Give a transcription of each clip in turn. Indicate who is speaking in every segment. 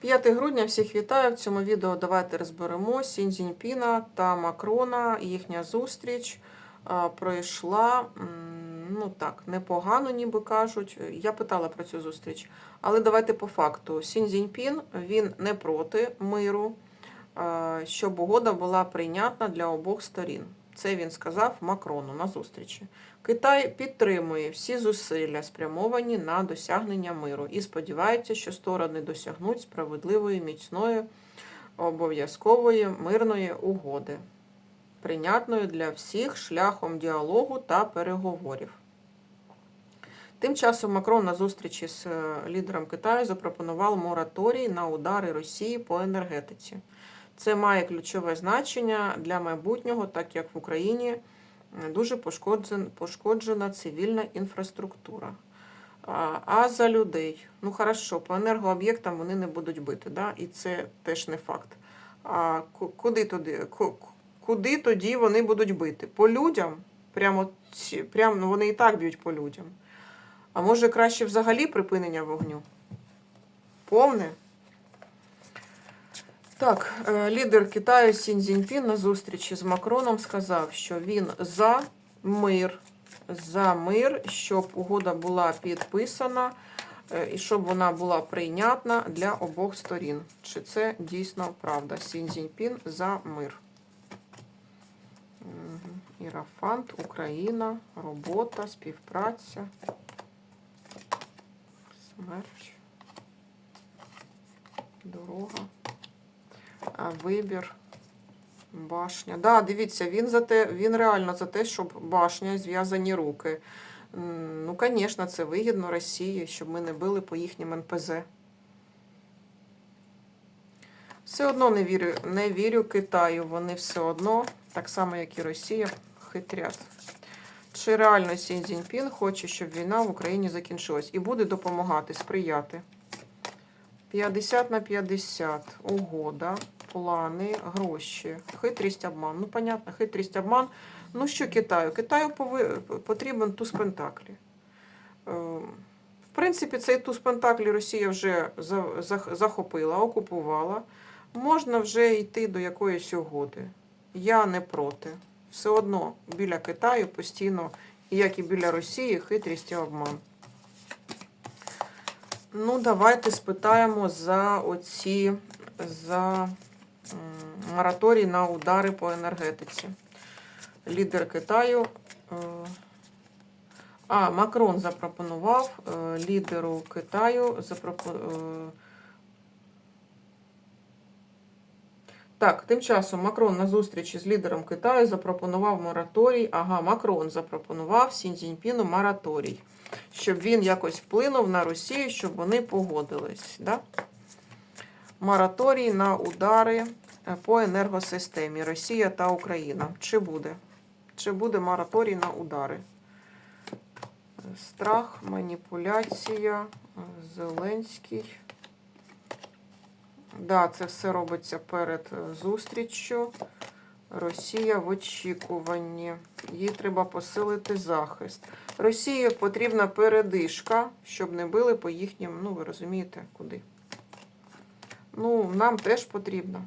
Speaker 1: 5 грудня всіх вітаю. В цьому відео давайте розберемо Сінь Цзіньпіна та Макрона. Їхня зустріч а, пройшла ну так, непогано, ніби кажуть. Я питала про цю зустріч. Але давайте по факту. Сінь Цзіньпін, він не проти миру, а, щоб угода була прийнятна для обох сторін. Це він сказав Макрону на зустрічі. Китай підтримує всі зусилля, спрямовані на досягнення миру, і сподівається, що сторони досягнуть справедливої, міцної, обов'язкової мирної угоди, прийнятної для всіх шляхом діалогу та переговорів. Тим часом Макрон на зустрічі з е, лідером Китаю запропонував мораторій на удари Росії по енергетиці. Це має ключове значення для майбутнього, так як в Україні дуже пошкоджен- пошкоджена цивільна інфраструктура. А, за людей, ну хорошо, по енергооб'єктам вони не будуть бити, да? і це теж не факт. А куди тоді, куди тоді вони будуть бити? По людям? Прямо, прямо ну, вони і так б'ють по людям. А може краще взагалі припинення вогню? Повне? Так, е, лідер Китаю Сінь Цзіньпін на зустрічі з Макроном сказав, що він за мир, за мир, щоб угода була підписана е, і щоб вона була прийнятна для обох сторін. Чи це дійсно правда? Сінь Цзіньпін за мир. Ірафант, Україна, робота, співпраця. Смерть. Дорога. Вибір. Башня. Да, дивіться, він за те, він реально за те, щоб башня, зв'язані руки. Ну, звісно, це вигідно Росії, щоб ми не били по їхнім НПЗ. Все одно не вірю, не вірю Китаю. Вони все одно, так само, як і Росія, хитрять. Чи реально Сінь Цзіньпін хоче, щоб війна в Україні закінчилась і буде допомагати, сприяти? 50 на 50. Угода, плани, гроші. Хитрість обман. Ну, понятно, хитрість обман. Ну, що Китаю? Китаю потрібен туз Пентаклі. Е, В принципі, цей туз Пентаклі Росія вже захопила, окупувала. Можна вже йти до якоїсь угоди. Я не проти. Все одно біля Китаю постійно, як і біля Росії, хитрість і обман. Ну, давайте спитаємо за оці за мораторій на удари по енергетиці. Лідер Китаю. е, А, Макрон запропонував е, лідеру Китаю запропонував. Так, тим часом Макрон на зустрічі з лідером Китаю запропонував мораторій. Ага, Макрон запропонував Сінь Цзіньпіну мораторій, щоб він якось вплинув на Росію, щоб вони погодились. Да? Мораторій на удари е, по енергосистемі Росія та Україна. Чи буде? Чи буде мораторій на удари? Страх, маніпуляція, Зеленський. Да, це все робиться перед зустріччю. Росія в очікуванні. Їй треба посилити захист. Росії потрібна передишка, щоб не били по їхнім, ну ви розумієте, куди. Ну, нам теж потрібно.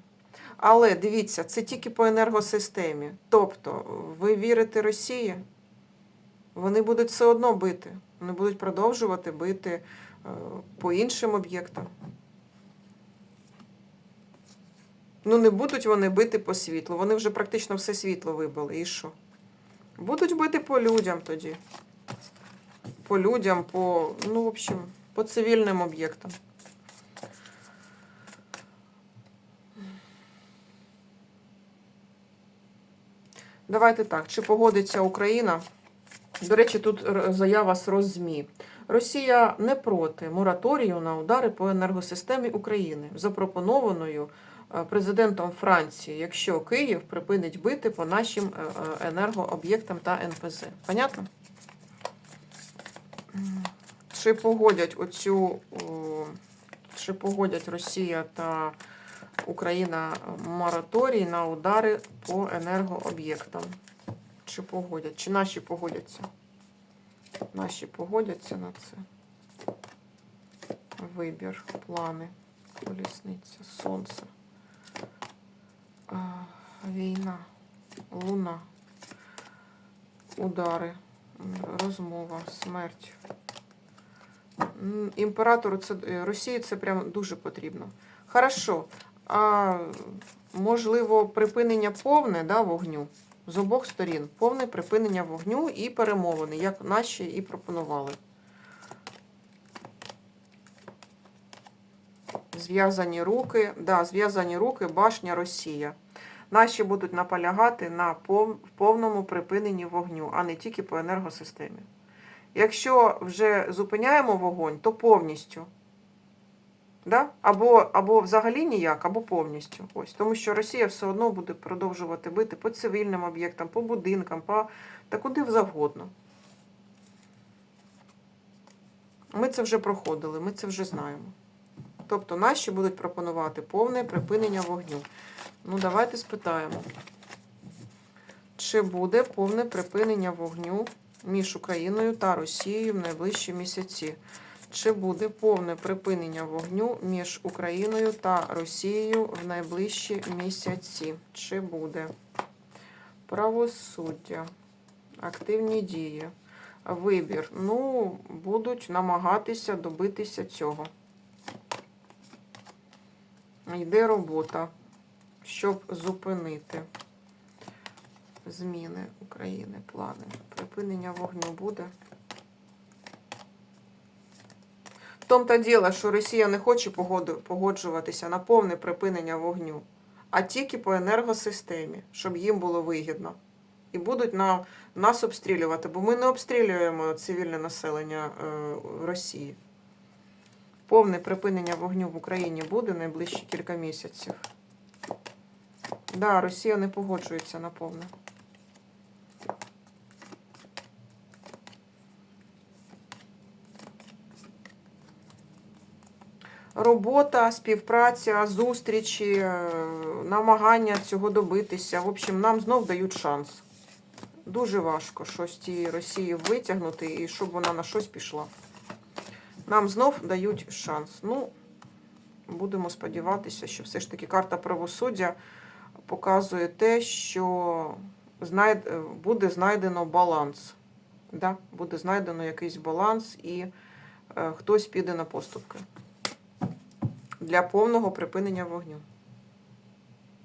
Speaker 1: Але дивіться, це тільки по енергосистемі. Тобто, ви вірите Росії? Вони будуть все одно бити. Вони будуть продовжувати бити е, по іншим об'єктам. Ну, не будуть вони бити по світлу. Вони вже практично все світло вибили. І що? Будуть бити по людям тоді. По людям, по, ну, в общем, по цивільним об'єктам. Давайте так. Чи погодиться Україна? До речі, тут заява з Роззмі. Росія не проти мораторію на удари по енергосистемі України, запропонованою е, президентом Франції, якщо Київ припинить бити по нашим е, е, енергооб'єктам та НПЗ. Понятно? Чи погодять оцю, чи погодять Росія та Україна мораторій на удари по енергооб'єктам? Чи погодять? Чи наші погодяться? Наші погодяться на це. Вибір, плани. колісниця, сонце, війна, луна, удари, розмова, смерть. Імператору це Росії це прям дуже потрібно. Хорошо. А можливо, припинення повне да, вогню з обох сторін. Повне припинення вогню і перемовини, як наші і пропонували. Зв'язані руки, да, зв'язані руки, башня Росія. Наші будуть наполягати на повному припиненні вогню, а не тільки по енергосистемі. Якщо вже зупиняємо вогонь, то повністю. Да? Або, або взагалі ніяк, або повністю. Ось. Тому що Росія все одно буде продовжувати бити по цивільним об'єктам, по будинкам, по... та куди завгодно. Ми це вже проходили, ми це вже знаємо. Тобто наші будуть пропонувати повне припинення вогню. Ну, давайте спитаємо. Чи буде повне припинення вогню між Україною та Росією в найближчі місяці? Чи буде повне припинення вогню між Україною та Росією в найближчі місяці? Чи буде правосуддя, активні дії, вибір? Ну, будуть намагатися добитися цього. Йде робота, щоб зупинити зміни України, плани. Припинення вогню буде. В тому-то діло, що Росія не хоче погоджуватися на повне припинення вогню, а тільки по енергосистемі, щоб їм було вигідно. І будуть на, нас обстрілювати, бо ми не обстрілюємо цивільне населення е, Росії. Повне припинення вогню в Україні буде найближчі кілька місяців. Да, Росія не погоджується на повне. Робота, співпраця, зустрічі, е, намагання цього добитися. В общем, нам знов дають шанс. Дуже важко щось тієї Росії витягнути і щоб вона на щось пішла. Нам знов дають шанс. Ну, будемо сподіватися, що все ж таки карта правосуддя показує те, що е, буде знайдено баланс. Да? Буде знайдено якийсь баланс і е, хтось піде на поступки для повного припинення вогню.